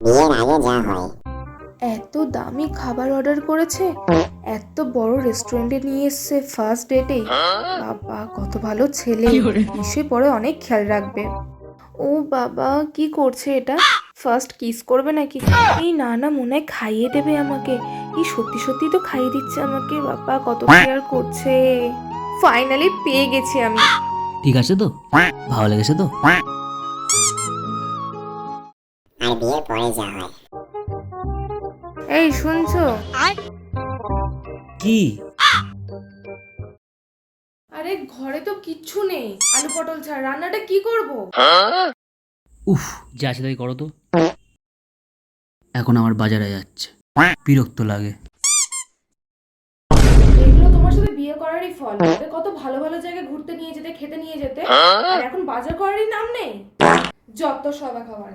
বিয়ের আগে যা হয়। এত দামি খাবার অর্ডার করেছে। এত বড় রেস্টুরেন্টে নিয়ে এসছে ফার্স্ট ডেটেই বাবা কত ভালো ছেলে। নিশ্চয়ই পরে অনেক খেয়াল রাখবে। ও বাবা কি করছে এটা? ফার্স্ট কিস করবে নাকি? এই না না মনে হয় খাইয়ে দেবে আমাকে। এই সত্যি সত্যি তো খাইয়ে দিচ্ছে আমাকে। বাবা কত কেয়ার করছে। ফাইনালি পেয়ে গেছি আমি। ঠিক আছে তো? ভালো লেগেছে তো? আর বিয়ের পরে যা হয় এই শুনছো? কি? আরে ঘরে তো কিচ্ছু নেই। আলু পটল ছাড়া রান্নাটা কি করব? উফ যা আছে তাই করো তো। এখন আমার বাজারে যাচ্ছে। বিরক্ত লাগে। এগুলো তোমার সাথে বিয়ে করারই ফল। আগে কত ভালো ভালো জায়গায় ঘুরতে নিয়ে যেতে খেতে নিয়ে যেতে। আর এখন বাজার করারই নাম নেই? যত সবা খাবার।